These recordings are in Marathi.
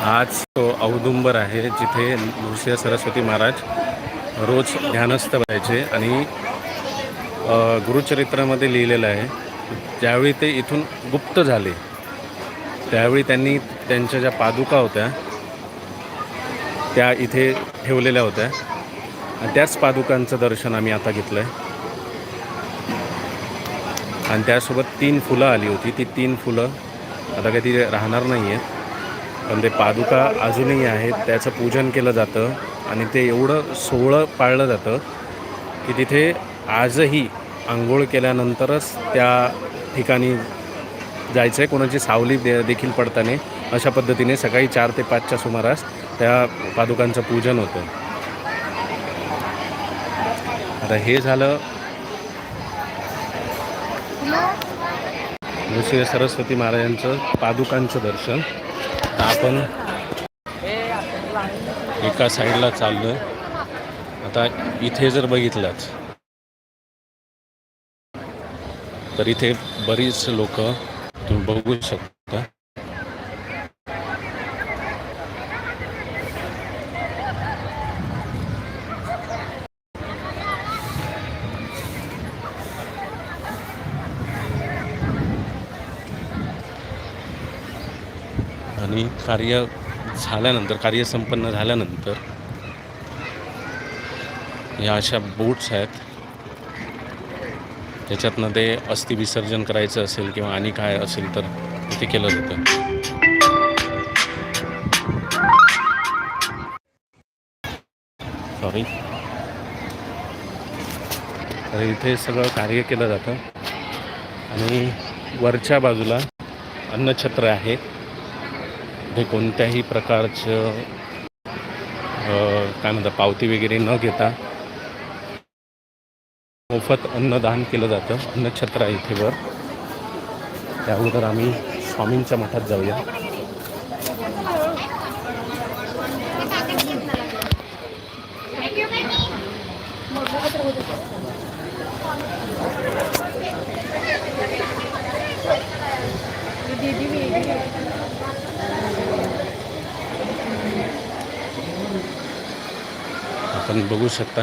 आज तो औदुंबर आहे जिथे नृसिंह सरस्वती महाराज रोज ध्यानस्थ व्हायचे आणि गुरुचरित्रामध्ये लिहिलेलं आहे ज्यावेळी ते इथून गुप्त झाले त्यावेळी त्यांनी त्यांच्या ज्या पादुका होत्या त्या इथे ठेवलेल्या होत्या. आणि त्याच पादुकांचं दर्शन आम्ही आता घेतलं आहे आणि त्यासोबत तीन फुलं आली होती. ती तीन फुलं आता काही ती राहणार नाही आहेत पण ते पादुका अजूनही आहेत त्याचं पूजन केलं जातं आणि ते एवढं सोहळं पाळलं जातं की तिथे आजही आंघोळ केल्यानंतरच त्या ठिकाणी जायचं आहे कोणाची सावली दे देखील पडताना अशा पद्धतीने सकाळी चार ते पाचच्या सुमारास त्या पादुकांचं पूजन होतं. आता हे झालं नृसिंह सरस्वती महाराजांचं पादुकांचं दर्शन. आता आपण एका साईडला चाललोय. आता इथे जर बघितलंच तर इथे बरीच लोक तुम्ही बघू शकता. आणि कार्य झाल्यानंतर कार्य संपन्न झाल्यानंतर या अशा बोट्स आहेत. त्याच्यातनं ते अस्थि विसर्जन करायचं असेल किंवा आणि काय असेल तर ते केलं जातं. सॉरी तर इथे सगळं कार्य केलं जातं. आणि वरच्या बाजूला अन्नछत्र आहे. हे कोणत्याही प्रकारचं काय म्हणतात पावती वगैरे न घेता मोफत अन्नदान केलं जातं अन्नछत्र आहे इथे वर. त्या अगोदर आम्ही स्वामींच्या मठात जाऊया. आपण बघू शकता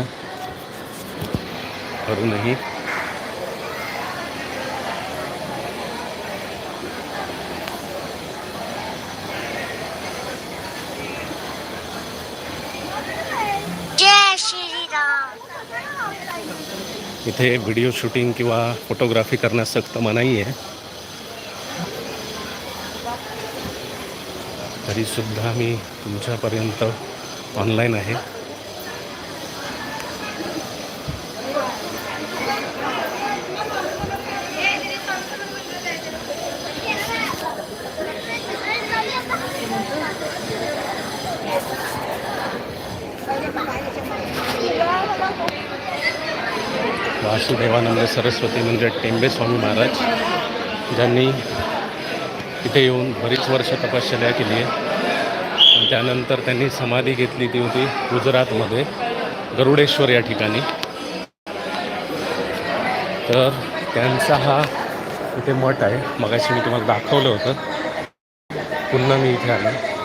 श्रीराम इथे व्हिडिओ शूटिंग किंवा फोटोग्राफी करण्यास सक्त मनाई आहे। तरीसुद्धा मी तुमच्यापर्यंत ऑनलाईन आहे। वासुदेवानंद सरस्वती म्हणजे टेंबे स्वामी महाराज ज्यांनी इथे येऊन बरीच वर्ष तपश्चर्या केली आहे. त्यानंतर त्यांनी समाधी घेतली ती होती गुजरातमध्ये गरुडेश्वर या ठिकाणी. तर त्यांचा हा इथे मठ आहे. मगाशी मी तुम्हाला दाखवलं होतं. पुन्हा मी इथे आलो.